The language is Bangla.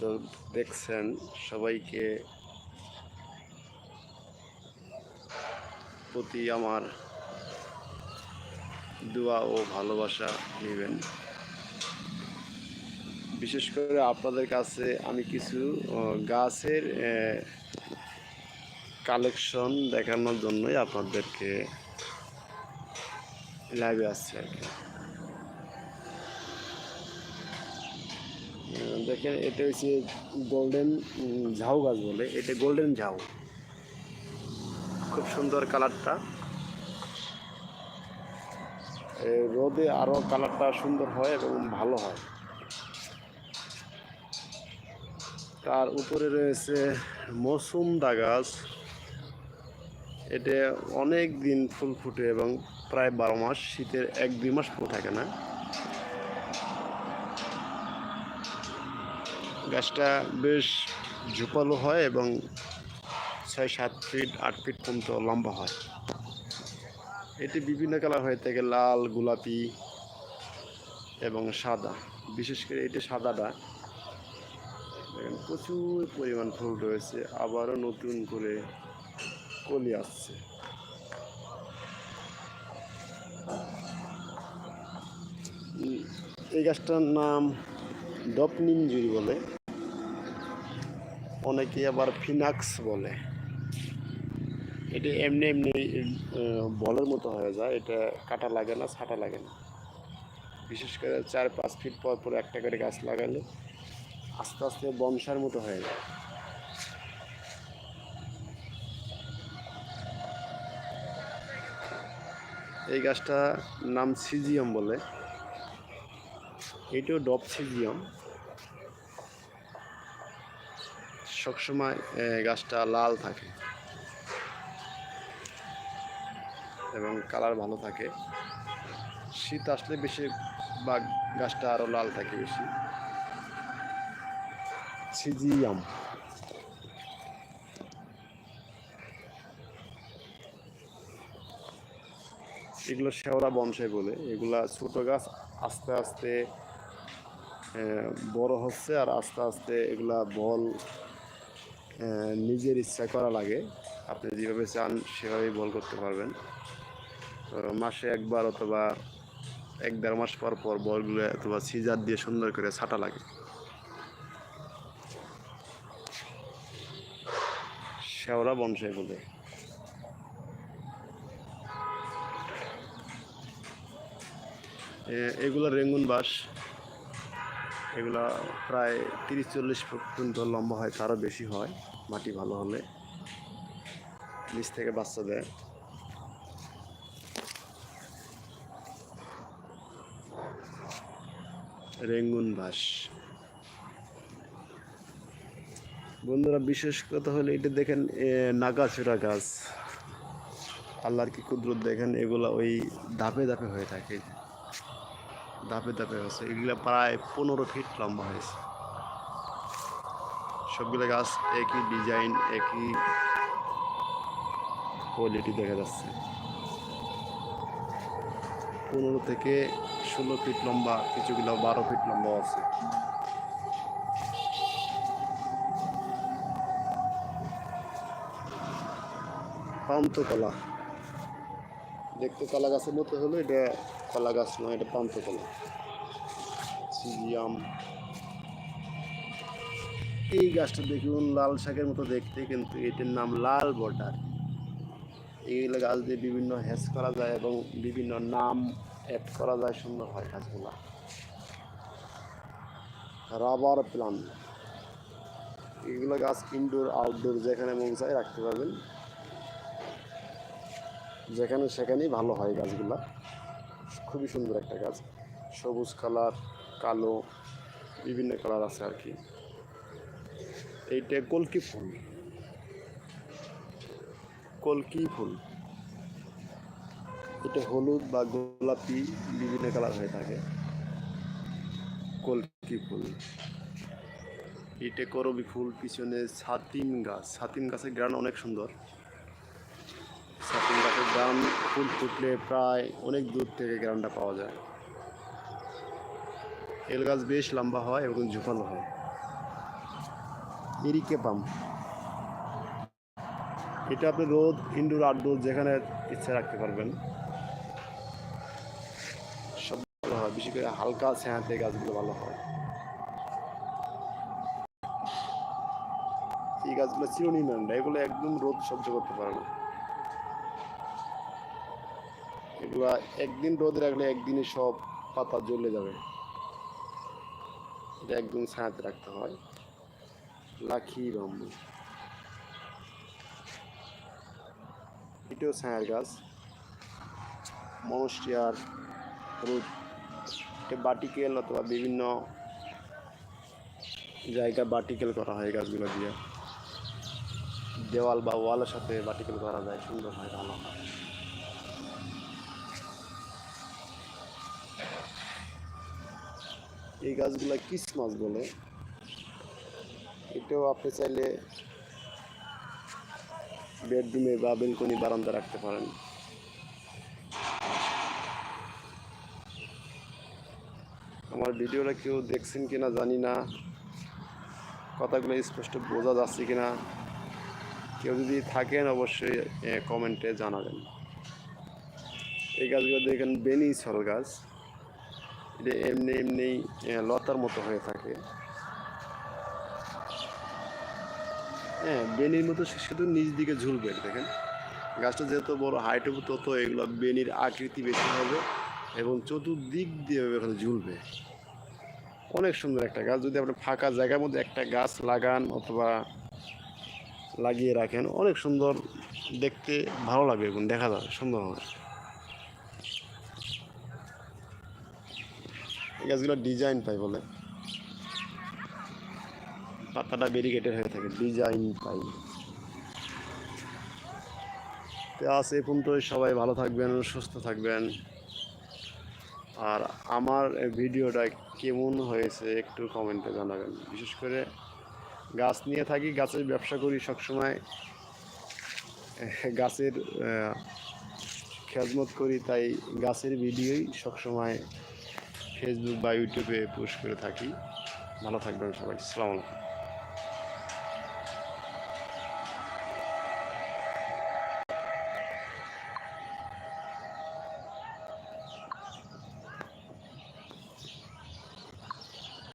তো দেখছেন সবাইকে প্রতি আমার দোয়া ও ভালোবাসা নেবেন। বিশেষ করে আপনাদের কাছে আমি কিছু গাছের কালেকশন দেখানোর জন্যই আপনাদেরকে লাইভে আসছে আর কি। দেখেন, এটা হচ্ছে গোল্ডেন ঝাউ গাছ বলে, এটা গোল্ডেন ঝাউ। খুব সুন্দর কালারটা। রোদে আরও কালারটা সুন্দর হয় এবং ভালো হয়। তার উপরে রয়েছে মৌসুমদা গাছ। এটা অনেক দিন ফুল ফুটে এবং প্রায় বারো মাস, শীতের এক দুই মাস ফুল থাকে না। গাছটা বেশ ঝুপালো হয় এবং ছয়, সাত ফিট আট ফিট পর্যন্ত লম্বা হয়। এটি বিভিন্ন কালার হয়ে থাকে, লাল, গোলাপি এবং সাদা। বিশেষ করে এটি সাদাটা। দেখেন, প্রচুর পরিমাণ ফুল রয়েছে, আবারও নতুন করে কলি আসছে। এই গাছটার নাম ডপনিমজুরি বলে। অনেকে আবার ফিনাক্স বলে। এটি এমনি এমনি বলের মতো হয়ে যায়। এটা কাটা লাগে না, ছাটা লাগে না। বিশেষ করে চার পাঁচ ফিট পর পর একটা করে গাছ লাগালে আস্তে আস্তে বংশার মতো হয়ে যায়। এই গাছটা নাম সিজিয়াম বলে। এটিও ডপ সিজিয়াম সবসময় গাছটা লাল থাকে। এবং কালার ভালো থাকে। শীত আসলে বেশি বা গাছটা আরও লাল থাকে বেশি। সিজিয়াম। এগুলো শেওড়া বংশাই বলে। এগুলা ছোট গাছ আস্তে আস্তে বড় হচ্ছে আর আস্তে আস্তে এগুলা বল নিজের ইচ্ছা করা লাগে। আপনি যেভাবে চান, সেভাবেই বল করতে পারবেন। তো মাসে একবার অথবা এক দেড় মাস পর পর বলগুলো অথবা সিজার দিয়ে সুন্দর করে ছাটা লাগে। শেওড়া বংশাই বলে। এগুলো রেঙ্গুন বাস এগুলা প্রায় তিরিশ চল্লিশ ফুট পর্যন্ত লম্বা হয় তারও বেশি হয় মাটি ভালো হলে। নিচ থেকে বাচ্চা দেয়। রেঙ্গুন বাস বন্ধুরা বিশেষ কথা হলো এটা দেখেন এ, নাগাছুরা গাছ। আল্লাহর কি কুদরত দেখেন এগুলা ওই ধাপে ধাপে হয়ে থাকে। ধাপে ধাপে হচ্ছে এগুলা প্রায় পনেরো ফিট লম্বা হয়েছে। সবগুলো গাছ একই ডিজাইন একই কোয়ালিটি দেখা যাচ্ছে। পনেরো থেকে ষোলো ফিট লম্বা, কিছুগুলো বারো ফিট লম্বা আছে। পান্ত কলা দেখতে কলা গাছের মতো হলো, এটা কলা গাছ নয়, এটা পান্ত কলা। সিজিয়াম এই গাছটা দেখুন, লাল শাকের মতো দেখতে, কিন্তু এটার নাম লাল বর্ডার। এইগুলো গাছ দিয়ে বিভিন্ন হ্যাচ করা যায় এবং বিভিন্ন নাম অ্যাড করা যায় সুন্দর হয় গাছগুলা। রাবার প্লান এগুলো গাছ ইনডোর আউটডোর যেখানে মন চায় রাখতে পারবেন। যেখানে সেখানেই ভালো হয় গাছগুলা। খুবই সুন্দর একটা গাছ। সবুজ কালার, কালো, বিভিন্ন কালার আছে আর কি। এইটা কলকি ফুল। কলকি ফুল। এটা হলুদ বা গোলাপি বিভিন্ন কালার হয়ে থাকে। কলকি ফুল। এটা করবি ফুল, পিছনে ছাতিম গাছ। ছাতিম গাছের গ্রান অনেক সুন্দর। ছাতিম গাছের গ্রাম ফুল ফুটলে প্রায় অনেক দূর থেকে গ্রামটা পাওয়া যায়। এল গাছ বেশ লম্বা হয় এবং ঝুপালো হয়। এরিকেপাম এটা আপনি রোদ, ইনডোর, আউটডোর যেখানে ইচ্ছা রাখতে পারবেন। সব ভালো হয়, বিশেষ করে হালকা ছায়াতে গাছগুলো ভালো হয়। এই গাছগুলো চিরনির্মাণ, এগুলো একদম রোদ সহ্য করতে পারে না। এগুলা একদিন রোদে রাখলে একদিনে সব পাতা জ্বলে যাবে। এটা একদম ছায়াতে রাখতে হয়। লাখি বাম্বু এটাও ছায়ার গাছ। মনস্টিয়ার রোদ বাটিকেল অথবা বিভিন্ন জায়গায় বাটিকেল করা হয় গাছগুলো দিয়ে। দেওয়াল বা ওয়ালের সাথে বাটিকেল করা যায়, সুন্দর হয় ভালো হয়। এই গাছগুলো কিসমাস বলে। এটাও আপনি চাইলে বেডরুমে বা বেলকনি বারান্দা রাখতে পারেন। আমার ভিডিওটা কেউ দেখছেন কিনা জানি না। কথাগুলো স্পষ্ট বোঝা যাচ্ছে কিনা। কেউ যদি থাকেন অবশ্যই কমেন্টে জানাবেন। এই গাছগুলো দেখেন বেনি ছল গাছ। এটা এমনি এমনি লতার মতো হয়ে থাকে। হ্যাঁ বেনির মতো শুধু নিচ দিকে ঝুলবে, দেখেন। গাছটা যেহেতু বড় হাইট হবে তত এগুলো বেনির আকৃতি বেশি হবে এবং চতুর্দিক দিয়ে এখানে ঝুলবে। অনেক সুন্দর একটা গাছ, যদি আপনি ফাঁকা জায়গার মধ্যে একটা গাছ লাগান অথবা লাগিয়ে রাখেন, অনেক সুন্দর দেখতে, ভালো লাগবে এবং দেখা যাবে, সুন্দর হবে। গাছগুলো ডিজাইন পাই বলে। পাতাটা ব্যারিকেটের হয়ে থাকে ডিজাইন পাই। তো আজ এই পর্যন্ত সবাই ভালো থাকবেন, সুস্থ থাকবেন। আর আমার ভিডিওটা কেমন হয়েছে একটু কমেন্টে জানাবেন। বিশেষ করে গাছ নিয়ে থাকি, গাছের ব্যবসা করি সবসময়। গাছের খেজমত করি, তাই গাছের ভিডিওই সবসময় ফেসবুক বা ইউটিউবে পোস্ট করে থাকি। ভালো থাকবেন সবাই। সালাম আলাইকুম